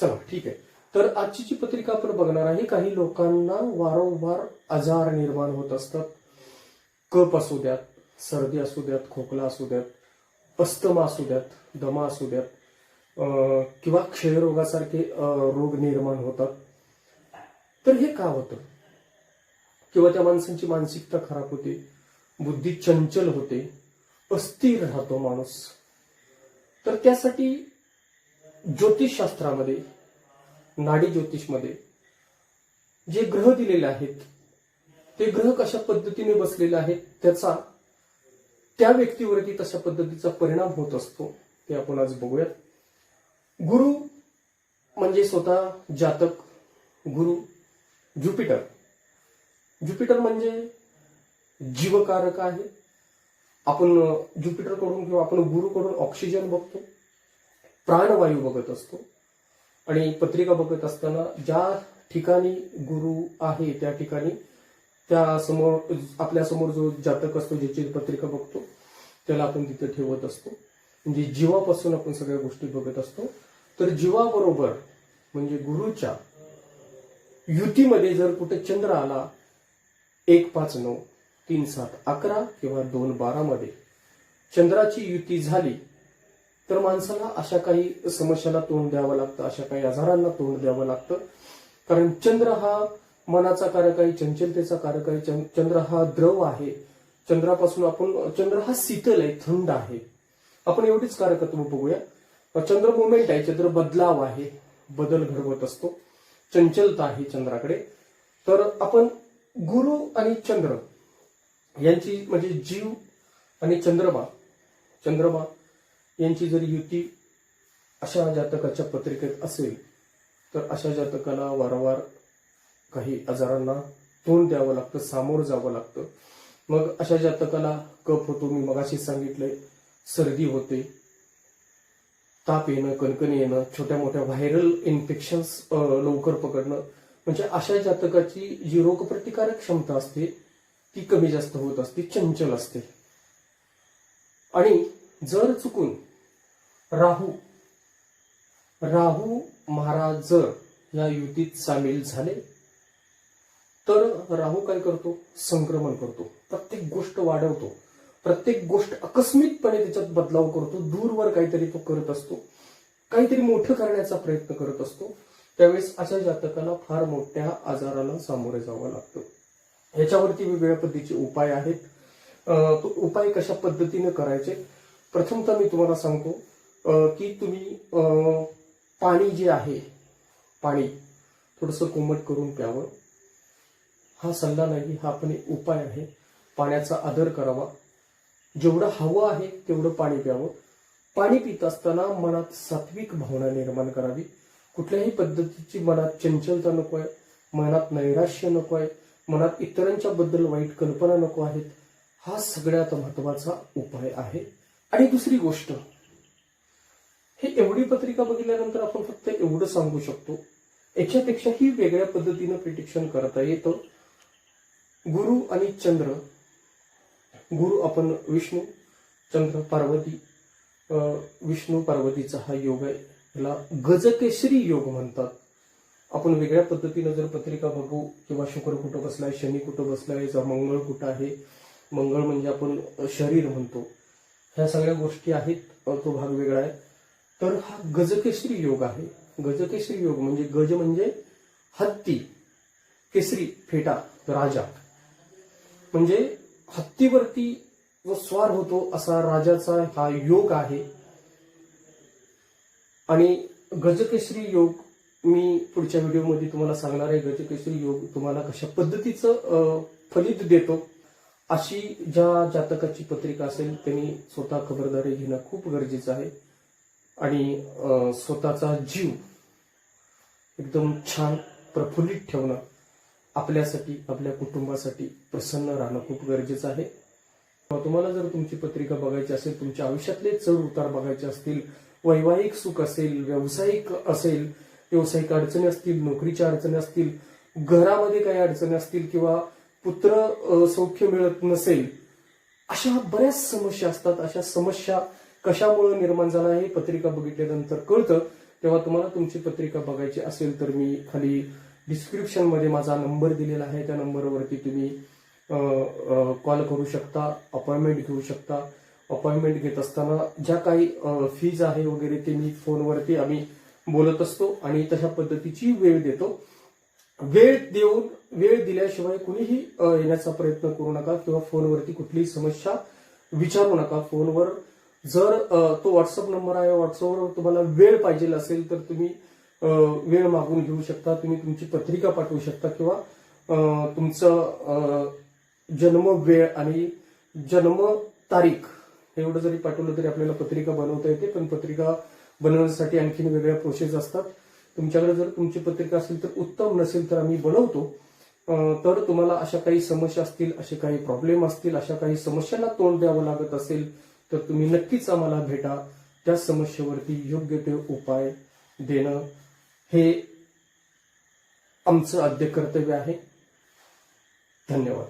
चला ठीक आहे. तर आजची जी पत्रिका आपण बघणार आहे काही लोकांना वारंवार आजार निर्माण होत असतात. कप असू द्यात सर्दी असू द्यात खोकला असू द्यात अस्तमा असू द्यात दमा असू द्यात अं, किंवा क्षयरोगासारखे रोग निर्माण होतात. तर हे का होतं? किंवा त्या माणसांची मानसिकता खराब होते बुद्धी चंचल होते अस्थिर राहतो माणूस. तर त्यासाठी ज्योतिषशास्त्रामध्ये नाडी ज्योतिषमध्ये जे ग्रह दिलेले आहेत ते ग्रह कशा पद्धतीने बसलेले आहेत त्याचा त्या व्यक्तीवरती तशा पद्धतीचा परिणाम होत असतो ते आपण आज बघूयात. गुरु म्हणजे स्वतः जातक गुरु ज्युपिटर. ज्युपिटर म्हणजे जीवकारक आहे. आपण ज्युपिटरकडून किंवा आपण गुरुकडून ऑक्सिजन बघतो. प्राणवायू बघत असतो. आणि पत्रिका बघत असताना ज्या ठिकाणी गुरु आहे त्या ठिकाणी त्या समोर आपल्यासमोर जो जातक असतो ज्याची पत्रिका बघतो त्याला आपण तिथे ठेवत असतो. म्हणजे जीवापासून आपण सगळ्या गोष्टी बघत असतो. तर जीवाबरोबर म्हणजे गुरुच्या युतीमध्ये जर कुठे चंद्र आला एक पाच नऊ तीन सात अकरा किंवा दोन बारामध्ये चंद्राची युती झाली तर माणसाला अशा काही समस्याला तोंड द्यावं लागतं अशा काही आजारांना तोंड द्यावं लागतं. कारण चंद्र हा मनाचा कारक आहे चंचलतेचा कारक आहे चं- चंद्र हा द्रव आहे. चंद्रापासून आपण चंद्र हा शीतल आहे थंड आहे. आपण एवढीच कारकत्व बघूया. चंद्र मुवमेंट आहे चंद्र बदलाव आहे बदल घडवत असतो. चंचलता आहे चंद्राकडे. तर आपण गुरु आणि चंद्र यांची म्हणजे जीव आणि चंद्रमा चंद्रमा यांची जर युती अशा जातकाच्या पत्रिकेत असेल तर अशा जातकाला वारंवार काही आजारांना तोंड द्यावं लागतं सामोरं जावं लागतं. मग अशा जातकाला कफ होतो मी मगाशी सांगितलंय सर्दी होते ताप येणं कणकण येणं छोट्या मोठ्या व्हायरल इन्फेक्शन्स लवकर पकडणं म्हणजे अशा जातकाची जी रोगप्रतिकारक क्षमता असते ती कमी जास्त होत असते चंचल असते. आणि जर चुकून राहू. राहू महाराज जर या युतीत सामील झाले तर राहू काय करतो? संक्रमण करतो. प्रत्येक गोष्ट वाढवतो. प्रत्येक गोष्ट आकस्मिकपणे त्याच्यात बदलाव करतो. दूरवर काहीतरी तो करत असतो. काहीतरी मोठं करण्याचा प्रयत्न करत असतो. त्यावेळेस अशा जातकाला फार मोठ्या आजाराला सामोरे जावं लागतं. याच्यावरती वेगवेगळ्या पद्धतीचे उपाय आहेत. तो उपाय कशा पद्धतीने करायचे? प्रथमतः मी तुम्हाला सांगतो. की तुम्ही पाणी जे आहे पाणी थोडंसं कोमट करून प्यावं. हा सल्ला नाही हा पण एक उपाय आहे. पाण्याचा आदर करावा. जेवढं हवं आहे तेवढं पाणी प्यावं. पाणी पित असताना मनात सात्विक भावना निर्माण करावी. कुठल्याही पद्धतीची मनात चंचलता नको आहे. मनात नैराश्य नको आहे. मनात इतरांच्या बद्दल वाईट कल्पना नको आहेत. हा सगळ्यात महत्त्वाचा उपाय आहे. आणि दुसरी गोष्ट हे एवढी पत्रिका बघितल्यानंतर आपण फक्त एवढं सांगू शकतो. याच्यापेक्षाही वेगळ्या पद्धतीनं प्रिडिक्शन करता येतं. गुरु आणि चंद्र. गुरु आपण विष्णू चंद्र पार्वती विष्णू पार्वतीचा हा योग आहे. याला गजकेसरी योग म्हणतात. आपण वेगळ्या पद्धतीनं जर पत्रिका बघू किंवा शुक्र कुठं बसलाय शनी कुठं बसलाय जा मंगळ कुठं आहे मंगळ म्हणजे आपण शरीर म्हणतो. ह्या सगळ्या गोष्टी आहेत तो भाग वेगळा आहे. तर हा गजकेसरी योग आहे. गजकेसरी योग म्हणजे गज म्हणजे हत्ती केसरी फेटा राजा. म्हणजे हत्तीवरती जो स्वार होतो असा राजाचा हा योग आहे. आणि गजकेसरी योग मी पुढच्या व्हिडिओमध्ये तुम्हाला सांगणार आहे. गजकेसरी योग तुम्हाला कशा पद्धतीचं फलित देतो अशी ज्या जातकाची पत्रिका असेल त्यांनी स्वतः खबरदारी घेणं खूप गरजेचं आहे. आणि स्वतःचा जीव एकदम छान प्रफुल्लित ठेवणं आपल्यासाठी आपल्या कुटुंबासाठी प्रसन्न राहणं खूप गरजेचं आहे. तुम्हाला जर तुमची पत्रिका बघायची असेल तुमच्या आयुष्यातले चढ उतार बघायचे असतील वैवाहिक सुख असेल व्यावसायिक असेल व्यावसायिक अडचणी असतील नोकरीच्या अडचणी असतील घरामध्ये काही अडचणी असतील किंवा पुत्र सौख्य मिळत नसेल अशा बऱ्याच समस्या असतात अशा समस्या कशामुळे निर्माण झाला हे पत्रिका बघितल्यानंतर कळतं. तेव्हा तुम्हाला तुमची पत्रिका बघायची असेल तर मी खाली डिस्क्रिप्शनमध्ये माझा नंबर दिलेला आहे. त्या नंबरवरती तुम्ही कॉल करू शकता अपॉइंटमेंट घेऊ शकता. अपॉइंटमेंट घेत असताना ज्या काही फीज आहे वगैरे ते मी फोनवरती आम्ही बोलत असतो आणि तशा पद्धतीची वेळ देतो. वेळ देऊन वेळ दिल्याशिवाय कुणीही येण्याचा प्रयत्न करू नका किंवा फोनवरती कुठलीही समस्या विचारू नका. फोनवर जर तो व्हॉट्सअप नंबर आहे व्हॉट्सअपवर तुम्हाला वेळ पाहिजे असेल तर तुम्ही वेळ मागून घेऊ शकता. तुम्ही तुमची पत्रिका पाठवू शकता किंवा तुमचं जन्म वेळ आणि जन्म तारीख एवढं जरी पाठवलं तरी आपल्याला पत्रिका बनवता येते पण पत्रिका बनवण्यासाठी आणखीन वेगळ्या प्रोसेस असतात. तुमच्याकडे जर तुमची पत्रिका असेल तर उत्तम नसेल तर आम्ही बनवतो. तर तुम्हाला अशा काही समस्या असतील असे काही प्रॉब्लेम असतील अशा काही समस्यांना तोंड द्यावं लागत असेल तर तुम्ही नक्कीच आम्हाला भेटा. त्या समस्येवरती योग्य ते उपाय देणं हे आमचं आद्य कर्तव्य आहे. धन्यवाद.